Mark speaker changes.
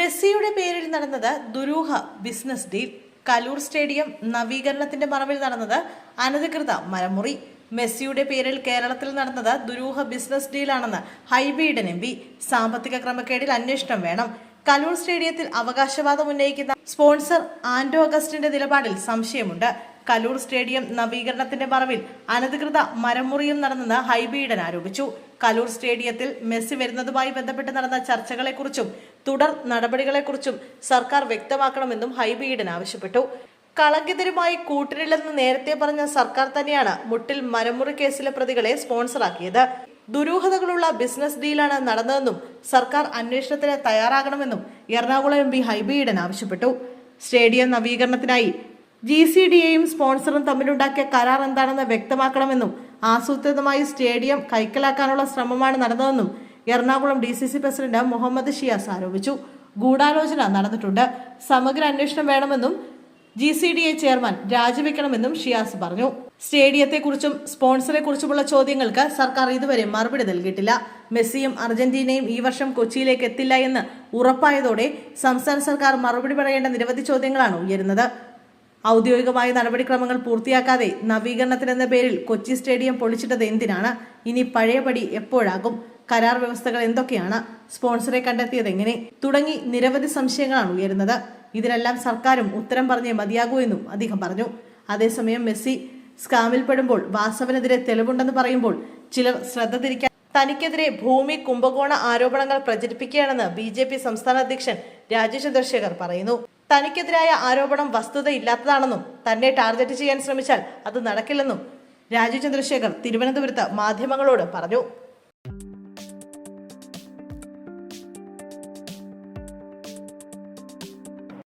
Speaker 1: മെസ്സിയുടെ പേരിൽ നടന്നത് ദുരൂഹ ബിസിനസ് ഡീൽ കലൂർ സ്റ്റേഡിയം നവീകരണത്തിന്റെ മറവിൽ നടന്നത് അനധികൃത മരമുറി. മെസ്സിയുടെ പേരിൽ കേരളത്തിൽ നടന്നത് ദുരൂഹ ബിസിനസ് ഡീലാണെന്ന് ഹൈബീഡൻ എം പി സാമ്പത്തിക ക്രമക്കേടിൽ അന്വേഷണം വേണം. കലൂർ സ്റ്റേഡിയത്തിൽ അവകാശവാദം ഉന്നയിക്കുന്ന സ്പോൺസർ ആന്റോ അഗസ്റ്റിന്റെ നിലപാടിൽ സംശയമുണ്ട്. കലൂർ സ്റ്റേഡിയം നവീകരണത്തിന്റെ മറവിൽ അനധികൃത മരമുറിയും നടന്നെന്ന് ഹൈബീഡൻ ആരോപിച്ചു. കലൂർ സ്റ്റേഡിയത്തിൽ മെസ്സി വരുന്നതുമായി ബന്ധപ്പെട്ട് നടന്ന ചർച്ചകളെക്കുറിച്ചും തുടർ നടപടികളെക്കുറിച്ചും സർക്കാർ വ്യക്തമാക്കണമെന്നും ഹൈബീഡൻ ആവശ്യപ്പെട്ടു. കളങ്കിതരുമായി കൂട്ടിനില്ലെന്ന് നേരത്തെ പറഞ്ഞ സർക്കാർ തന്നെയാണ് മുട്ടിൽ മരമുറി കേസിലെ പ്രതികളെ സ്പോൺസറാക്കിയത്. ദുരൂഹതകളുള്ള ബിസിനസ് ഡീലാണ് നടന്നതെന്നും സർക്കാർ അന്വേഷണത്തിന് തയ്യാറാകണമെന്നും എറണാകുളം എം പി ഹൈബീഡൻ ആവശ്യപ്പെട്ടു. സ്റ്റേഡിയം നവീകരണത്തിനായി ജി സി ഡിയെയും സ്പോൺസറും തമ്മിലുണ്ടാക്കിയ കരാർ എന്താണെന്ന് വ്യക്തമാക്കണമെന്നും ആസൂത്രിതമായി സ്റ്റേഡിയം കൈക്കലാക്കാനുള്ള ശ്രമമാണ് നടന്നതെന്നും Ernakulam D C C president Muhammad Shiyas ആരോപിച്ചു. ഗൂഢാലോചന നടന്നിട്ടുണ്ട്. സമഗ്ര അന്വേഷണം വേണമെന്നും G C D A chairman രാജിവെക്കണമെന്നും Shiyas പറഞ്ഞു. സ്റ്റേഡിയത്തെക്കുറിച്ചും സ്പോൺസറെ കുറിച്ചുമുള്ള ചോദ്യങ്ങൾക്ക് സർക്കാർ ഇതുവരെ മറുപടി നൽകിയിട്ടില്ല. മെസ്സിയും അർജന്റീനയും ഈ വർഷം കൊച്ചിയിലേക്ക് എത്തില്ല എന്ന് ഉറപ്പായതോടെ സംസ്ഥാന സർക്കാർ മറുപടി പറയേണ്ട നിരവധി ചോദ്യങ്ങളാണ് ഉയരുന്നത്. ഔദ്യോഗികമായ നടപടിക്രമങ്ങൾ പൂർത്തിയാക്കാതെ നവീകരണത്തിനെന്ന പേരിൽ കൊച്ചി സ്റ്റേഡിയം പൊളിച്ചിട്ടത് എന്തിനാണ്? ഇനി പഴയപടി എപ്പോഴാകും? കരാർ വ്യവസ്ഥകൾ എന്തൊക്കെയാണ്? സ്പോൺസറെ കണ്ടെത്തിയത് എങ്ങനെ? തുടങ്ങി നിരവധി സംശയങ്ങളാണ് ഉയരുന്നത്. ഇതിനെല്ലാം സർക്കാരും ഉത്തരം പറഞ്ഞേ മതിയാകൂ എന്നും അദ്ദേഹം പറഞ്ഞു. അതേസമയം മെസ്സി സ്കാമിൽപ്പെടുമ്പോൾ വാസവനെതിരെ തെളിവുണ്ടെന്ന് പറയുമ്പോൾ ചിലർ ശ്രദ്ധ തിരിക്കാൻ തനിക്കെതിരെ ഭൂമി കുംഭകോണ ആരോപണങ്ങൾ പ്രചരിപ്പിക്കുകയാണെന്ന് ബി സംസ്ഥാന അധ്യക്ഷൻ രാജേഷ് ചന്ദ്രശേഖർ പറയുന്നു. തനിക്കെതിരായ ആരോപണം വസ്തുതയില്ലാത്തതാണെന്നും തന്നെ ടാർഗറ്റ് ചെയ്യാൻ ശ്രമിച്ചാൽ അത് നടക്കില്ലെന്നും രാജീവ് ചന്ദ്രശേഖർ തിരുവനന്തപുരത്ത് മാധ്യമങ്ങളോട് പറഞ്ഞു.